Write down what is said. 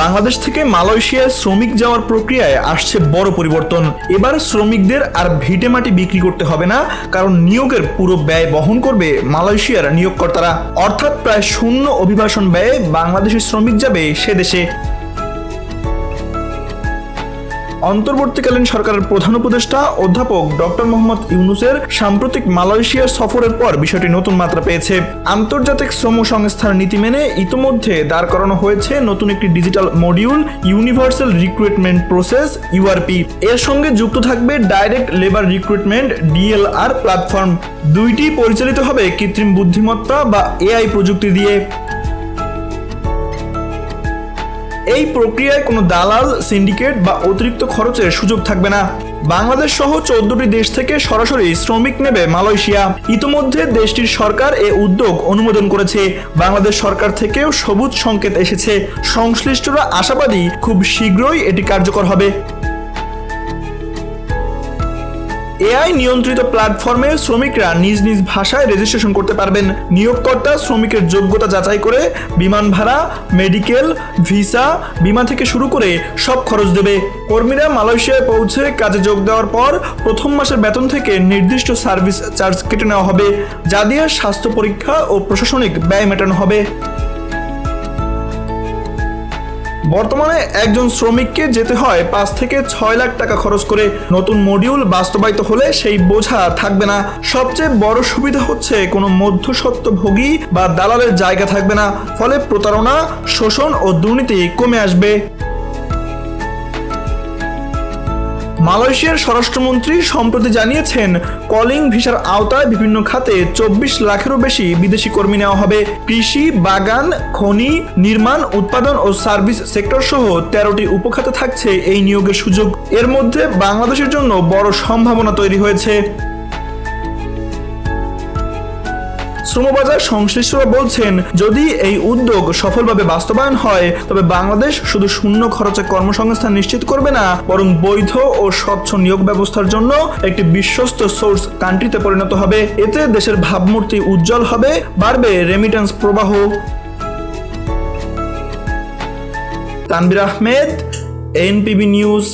বাংলাদেশ থেকে মালয়েশিয়ায় শ্রমিক যাওয়ার প্রক্রিয়ায় আসছে বড় পরিবর্তন। এবার শ্রমিকদের আর ভিটে মাটি বিক্রি করতে হবে না, কারণ নিয়োগের পুরো ব্যয় বহন করবে মালয়েশিয়ার নিয়োগকর্তারা। অর্থাৎ প্রায় শূন্য অভিবাসন ব্যয়ে বাংলাদেশের শ্রমিক যাবে সে দেশে। অন্তর্বর্তীকালীন সরকারের প্রধান উপদেষ্টা অধ্যাপক ডক্টর মোহাম্মদ ইউনুসের সাম্প্রতিক মালয়েশিয়ার সফরের পর বিষয়টি নতুন মাত্রা পেয়েছে। আন্তর্জাতিক শ্রম সংস্থার নীতি মেনে ইতোমধ্যে দাঁড় করানো হয়েছে নতুন একটি digital module, universal recruitment process, URP. এর সঙ্গে যুক্ত থাকবে direct labour recruitment, DLR platform. দুইটি পরিচালিত হবে কৃত্রিম বুদ্ধিমত্তা বা এআই প্রযুক্তি দিয়ে। এই প্রক্রিয়ায় কোনো দালাল, সিন্ডিকেট বা অতিরিক্ত খরচের সুযোগ থাকবে না। বাংলাদেশ সহ চোদ্দটি দেশ থেকে সরাসরি শ্রমিক নেবে মালয়েশিয়া। ইতোমধ্যে দেশটির সরকার এ উদ্যোগ অনুমোদন করেছে। বাংলাদেশ সরকার থেকেও সবুজ সংকেত এসেছে। সংশ্লিষ্টরা আশাবাদী, খুব শীঘ্রই এটি কার্যকর হবে। এআই নিয়ন্ত্রিত প্ল্যাটফর্মে শ্রমিকরা নিজ নিজ ভাষায় রেজিস্ট্রেশন করতে পারবেন। নিয়োগকর্তা শ্রমিকের যোগ্যতা যাচাই করে বিমান ভাড়া মেডিকেল ভিসা বিমা থেকে শুরু করে সব খরচ দেবে। কর্মীরা মালয়েশিয়ায় পৌঁছে কাজে যোগ দেওয়ার পর প্রথম মাসের বেতন থেকে নির্দিষ্ট সার্ভিস চার্জ কেটে নেওয়া হবে। যা দিয়ে স্বাস্থ্য পরীক্ষা ও প্রশাসনিক ব্যয় মেটানো হবে। বর্তমানে একজন শ্রমিককে যেতে হয় পাঁচ থেকে ছয় লাখ টাকা খরচ করে নতুন মডিউল বাস্তবায়িত হলে সেই বোঝা থাকবে না। সবচেয়ে বড় সুবিধা হচ্ছে কোনো মধ্যস্বত্বভোগী বা দালালের জায়গা থাকবে না। ফলে প্রতারণা, শোষণ ও দুর্নীতি কমে আসবে। মালয়েশিয়ার স্বরাষ্ট্রমন্ত্রী সম্প্রতি জানিয়েছেন, কলিং ভিসার আওতায় বিভিন্ন খাতে চব্বিশ লাখেরও বেশি বিদেশি কর্মী নেওয়া হবে। কৃষি, বাগান, খনি, নির্মাণ, উৎপাদন ও সার্ভিস সেক্টর সহ তেরোটি উপখাতে থাকছে এই নিয়োগের সুযোগ। এর মধ্যে বাংলাদেশের জন্য বড় সম্ভাবনা তৈরি হয়েছে। শ্রমবাজার সংশ্লিষ্টরা বলছেন, যদি এই উদ্যোগ সফলভাবে বাস্তবায়ন হয়, তবে বাংলাদেশ শুধু শূন্য খরচে কর্মসংস্থান নিশ্চিত করবে না, বরং বৈধ ও স্বচ্ছ নিয়োগ ব্যবস্থার জন্য একটি বিশ্বস্ত সোর্স কান্ট্রিতে পরিণত হবে। এতে দেশের ভাবমূর্তি উজ্জ্বল হবে, বাড়বে রেমিটেন্স প্রবাহ। Tanvir Ahmed, NPB news.